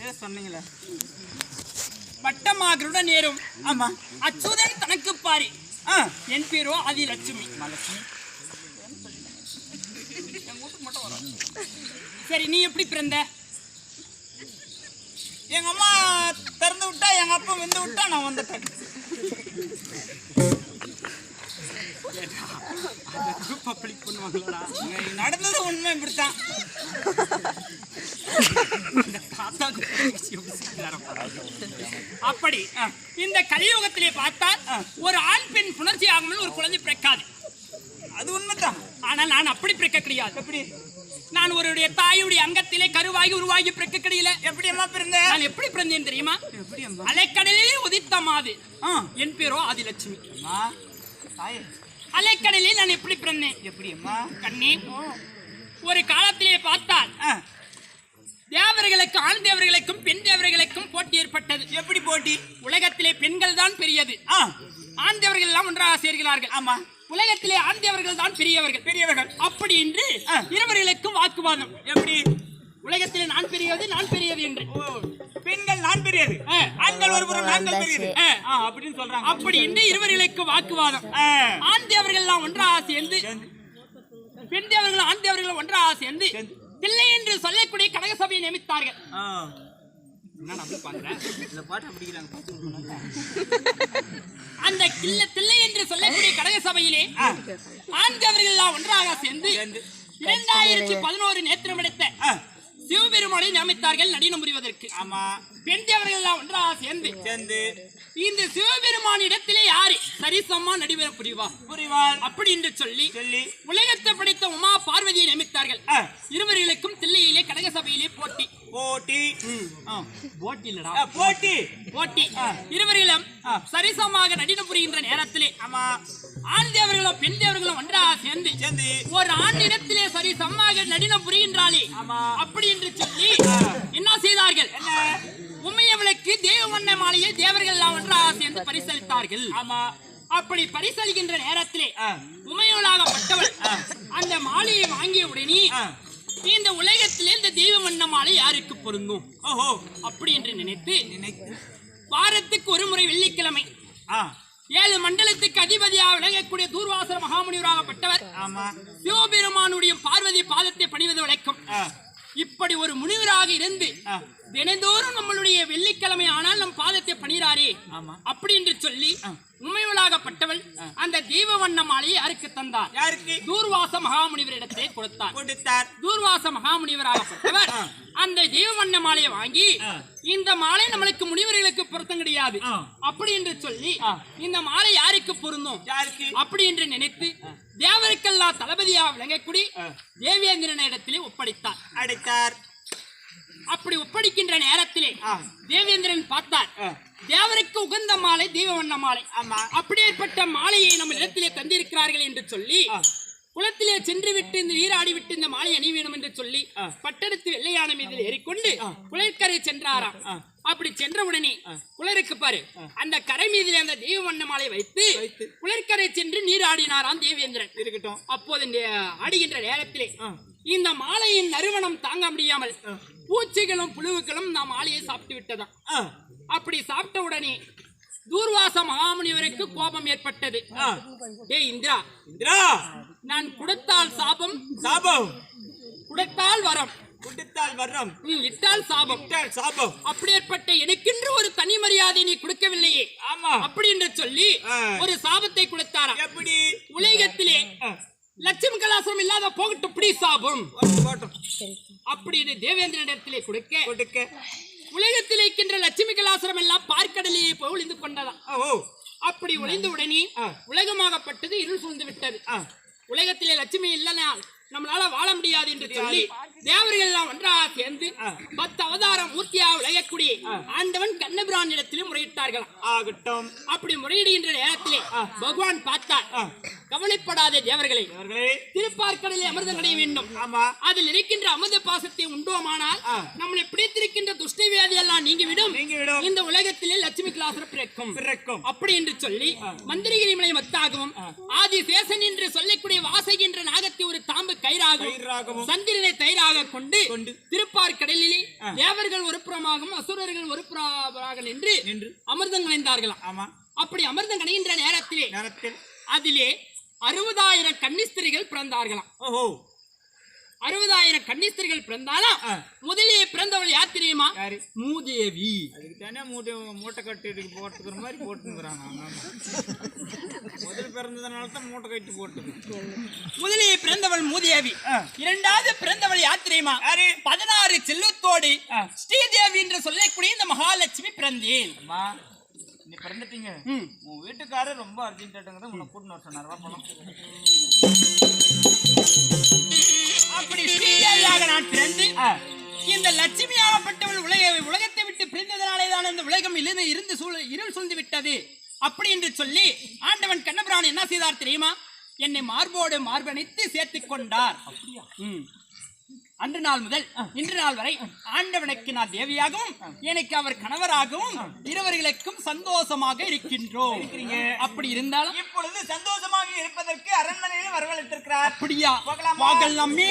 ஏதோ சொன்னீங்களே. வட்டமாகருடன் நேரும் ஆமா. அச்சுதன் தனக்கு பாரி. என் பேரோ அதி லட்சுமி சரி நீ எப்படி பிறந்த? எங்க அம்மா திறந்து விட்டா எங்க அப்பா வந்து விட்டா நான் வந்துட்டேன். பப்ளிக் பண்ணுவாங்களா இங்க நடந்தது உண்மை இப்படித்தான். அப்படி இந்த கலியுகத்திலே பார்த்தால் ஒரு ஆண் பெண் புணர்ச்சி ஆகாமல் ஒரு குழந்தை பிறக்காது. அது உண்மைதான். ஆனால் நான் அப்படி பிறக்க கிடையாது. எப்படி? நான் ஒருடைய தாயுடைய அங்கத்திலே கருவாகி உருவாகி பிறக்க கிடையில. எப்படி அம்மா பிறந்த? நான் எப்படி பிறந்தேன் தெரியுமா? எப்படி அலைக்கடலிலே உதித்த மாது என் பேரோ ஆதிலட்சுமி. தாயே. அலைக்கடலில் நான் எப்படி பிறந்தேன்? எப்படி அம்மா கண்ணே ஒரு காலத்திலே பார்த்தால் தேவர்களுக்கு ஆண் தேவர்களுக்கும் பெண் தேவர்களுக்கும் போட்டி ஏற்பட்டது. எப்படி போட்டி? உலகத்திலே பெண்கள் தான் பெரியது. ஆண் தேவர்கள் எல்லாம் ஒன்றாக சேர்கிறார்கள். ஆமா. உலகத்திலே ஆண் தேவர்கள் தான் பெரியவர்கள். பெரியவர்கள். அப்படி என்று. இருவர்களுக்கும் வாக்குவாதம். எப்படி? உலகத்திலே நான் பெரியது நான் பெரியது என்று. பெண்கள் நான் பெரியது. ஆண்கள் ஒரு புறம் நாங்கள் பெரியது. அப்படின்னு சொல்றாங்க. அப்படி என்று இருவர்களுக்கு வாக்குவாதம். ஆண் தேவர்கள் எல்லாம் ஒன்றாக சேர்ந்து. பெண் தேவர்கள் ஆண் தேவர்கள் ஒன்றாக சேர்ந்து. தில்லை என்று சொல்லக்கூடிய கடக சபையை நியமித்தார்கள். அந்த கில்ல தில்லை என்று சொல்லக்கூடிய கடக சபையிலே ஆண் தேவர்கள் எல்லாம் ஒன்றாக சேர்ந்து. இரண்டாயிரத்தி பதினோரு நேத்திரம் எடுத்த சிவபெருமானை நியமித்தார்கள் நடினம் புரிவதற்கு. ஆமா. பெண் தேவர்கள் எல்லாம் ஒன்றாக சேர்ந்து. சேர்ந்து. இந்த சிவபெருமான் இடத்திலே யாரு சரிசமா நடிபெற புரிவா? புரிவாள். அப்படி என்று சொல்லி சொல்லி. உலகத்தை படைத்த உமா பார்வதியை நியமித்தார்கள். இருவர்களுக்கும் தில்லையிலே கடக சபையிலே போட்டி. போட்டி. போட்டி இல்லடா. போட்டி. போட்டி. இருவர்களும் சரிசமமாக நடினம் புரிகின்ற நேரத்திலே ஆமா. ஆண் தேவர்களும் பெண் தேவர்களும் ஒன்றாக சேர்ந்து சேர்ந்து ஒரு ஆண் இடத்திலே சரி சமமாக நடினம் புரிகின்றாளே. அப்படி என்று சொல்லி என்ன செய்தார்கள்? என்ன? உமையவளுக்கு தேவவண்ண மாலையை தேவர்கள் எல்லாம் ஒன்றாக சேர்ந்து பரிசளித்தார்கள். ஆமா. அப்படி பரிசளிக்கின்ற நேரத்திலே உமையவளாகப்பட்டவள் அந்த மாலையை வாங்கிய உடனே இந்த உலகத்திலே இந்த தெய்வ வண்ண மாலை யாருக்கு பொருந்தும்? ஓஹோ. அப்படி என்று நினைத்து நினைத்து. வாரத்துக்கு ஒரு முறை வெள்ளிக்கிழமை ஏழு மண்டலத்துக்கு அதிபதியாக விளங்கக்கூடிய தூர்வாசர மகாமுனிவராகப்பட்டவர் ஆமா. சிவபெருமானுடைய பார்வதி பாதத்தை பணிவது வழக்கம். இப்படி ஒரு முனிவராக இருந்து தினந்தோறும் நம்மளுடைய வெள்ளிக்கிழமை ஆனால் நம் பாதத்தை ஆமா. அப்படி என்று சொல்லி உண்மைவளாகப்பட்டவள் அந்த தீப வண்ண மாலையை யாருக்கு தந்தார். யாருக்கு? தூர்வாச மகாமுனிவரிடத்தை கொடுத்தார். கொடுத்தார். தூர்வாச மகாமுனிவராகப்பட்டவர் அந்த தீப வண்ண மாலையை வாங்கி. இந்த மாலை நம்மளுக்கு முனிவர்களுக்கு பொருத்தம் கிடையாது. அப்படி என்று சொல்லி. இந்த மாலை யாருக்கு பொருந்தும்? யாருக்கு? அப்படி என்று நினைத்து தேவருக்கெல்லாம் தளபதியா விளங்கக்கூடிய. தேவேந்திரன இடத்திலே ஒப்படைத்தார். அடைத்தார். அப்படி ஒப்படைக்கின்ற நேரத்திலே. தேவேந்திரன் பார்த்தார். தேவருக்கு உகந்த மாலை தெய்வவண்ண மாலை. அப்படியேற்பட்ட மாலையை நம்ம இடத்திலே தந்திருக்கிறார்கள் என்று சொல்லி. குளத்திலே சென்று விட்டு இந்த நீராடி விட்டு இந்த மாலை அணி வேணும் என்று சொல்லி ஆ. பட்டெடுத்து வெள்ளையான மீதில் ஏறிக்கொண்டு குளிர்கரை சென்றாராம். அப்படி சென்ற உடனே குளிருக்கு பாரு அந்த கரை மீதிலே அந்த தெய்வ வண்ண மாலை வைத்து வைத்து. குளிர்கரை சென்று நீராடினாராம் தேவேந்திரன். இருக்கட்டும். அப்போது ஆடுகின்ற நேரத்திலே. இந்த மாலையின் நறுமணம் தாங்க முடியாமல் பூச்சிகளும் புழுவுகளும் இந்த மாலையை சாப்பிட்டு விட்டதாம். அப்படி சாப்பிட்ட உடனே தூர்வாச மகாமுனிவருக்கு கோபம் ஏற்பட்டது. டேய் இந்திரா. இந்திரா. நான் கொடுத்தால் சாபம் சாபம். கொடுத்தால் வரம். குடித்தால் வர்றம் நீ இட்டால் சாபம். விட்டால் சாபம். அப்படியேற்பட்ட எனக்கென்று ஒரு தனி மரியாதை நீ கொடுக்கவில்லையே. ஆமா. அப்படி என்று சொல்லி. ஒரு சாபத்தை கொடுத்தாராம். எப்படி உலகத்திலே ஆ, லட்சுமி கலாசம் இல்லாத போகட்டும் இப்படி சாபம் ஒரு போட்டும் அப்படின்னு தேவேந்திரனிடத்திலே கொடுக்க கொடுக்க. உலகத்தில் இருக்கின்ற லட்சுமி கலாசுரம் எல்லாம் பார்க்கடலையே போய் ஒளிந்து கொண்டதாம். அப்படி ஒளிந்த உடனே. உலகமாகப்பட்டது இருள் சூழ்ந்து விட்டது. உலகத்திலே லட்சுமி இல்லைனா நம்மளால வாழ முடியாது என்று சொல்லி தேவர்கள் எல்லாம் ஒன்றாக சேர்ந்து. பத்து அவதாரம் மூர்த்தியாக விளையக்கூடிய ஆண்டவன் கண்ணபிரான் இடத்திலே முறையிட்டார்களாம். ஆகட்டும். அப்படி முறையிடுகின்ற நேரத்திலே பகவான் பார்த்தார். கவலைப்படாதே தேவர்களே. அவர்களே திருப்பார்க்கடலில் அமிர்தம் அடைய வேண்டும். அதில் இருக்கின்ற அமிர்த பாசத்தை உண்டோமானால். நம்மளை பிடித்திருக்கின்ற துஷ்ட வியாதி எல்லாம் நீங்கிவிடும். இந்த உலகத்திலே லட்சுமி கிளாசர் பிறக்கும். பிறக்கும். அப்படி என்று சொல்லி மந்திரிகிரி மலை மத்தாகவும் ஆதி சேசன் என்று சொல்லக்கூடிய வாசகின்ற நாகத்தை ஒரு தாம்பு கயிறாகவும் சந்திரனை தயிராக கொண்டு திருப்பார் கடலிலே தேவர்கள் ஒரு புறமாகவும் அசுரர்கள் ஒரு புறமாக நின்று. அமிர்தம் கணைந்தார்களாம் ஆமா. அப்படி அமிர்தம் கணைகின்ற நேரத்திலே நேரத்தில் அதிலே அறுபதாயிரம் கன்னிஸ்திரிகள் பிறந்தார்களாம். ஓஹோ. அறுபதாயிரம் கன்னிஸ்திரிகள் பிறந்தாலும் ஆ. முதலிலே பிறந்தவள் யார் தெரியுமா? மூதேவி. அதுக்கு தானே மூட்டை மூட்டை கட்டிட்டு போட்டுக்கிற மாதிரி போட்டுக்கிறாங்க முதல் பிறந்ததுனால தான் மூட்டை கட்டி போட்டுது. முதலிலே பிறந்தவள் மூதேவி. இரண்டாவது பிறந்தவள் யார் தெரியுமா? பதினாறு செல்வத்தோடு ஆ. ஸ்ரீதேவி என்று சொல்லக்கூடிய இந்த மகாலட்சுமி பிறந்தேன். பிறந்துட்டீங்க. உன் வீட்டுக்காரர் ரொம்ப அர்ஜென்ட்டாட்டுங்கிறத உன்னை கூட்டின்னு வர சொன்னார். வா போலாம். அப்படி ஸ்ரீதேவியாக நான் பிறந்து இந்த லட்சுமி ஆகப்பட்டவள் உலக உலகத்தை விட்டு பிரிந்ததனாலே தான் இந்த உலகம் இருந்து இருந்து சூழ இருள் சூழ்ந்து விட்டது? அப்படி என்று சொல்லி ஆண்டவன் கண்ணபிரான் என்ன செய்தார் தெரியுமா? என்னை மார்போடு மார்பணித்து சேர்த்துக் கொண்டார். ம். அன்று நாள் முதல் இன்று நாள் வரை ஆண்டவனுக்கு நான் தேவியாகவும் எனக்கு அவர் கணவராகவும் இருவர்களுக்கும் சந்தோஷமாக இருக்கின்றோம். அப்படி இருந்தாலும் இப்பொழுது சந்தோஷமாக இருப்பதற்கு அரண்மனையில் வரவழைத்திருக்கிறார். அப்படியா? போகலாமா? போகலாமே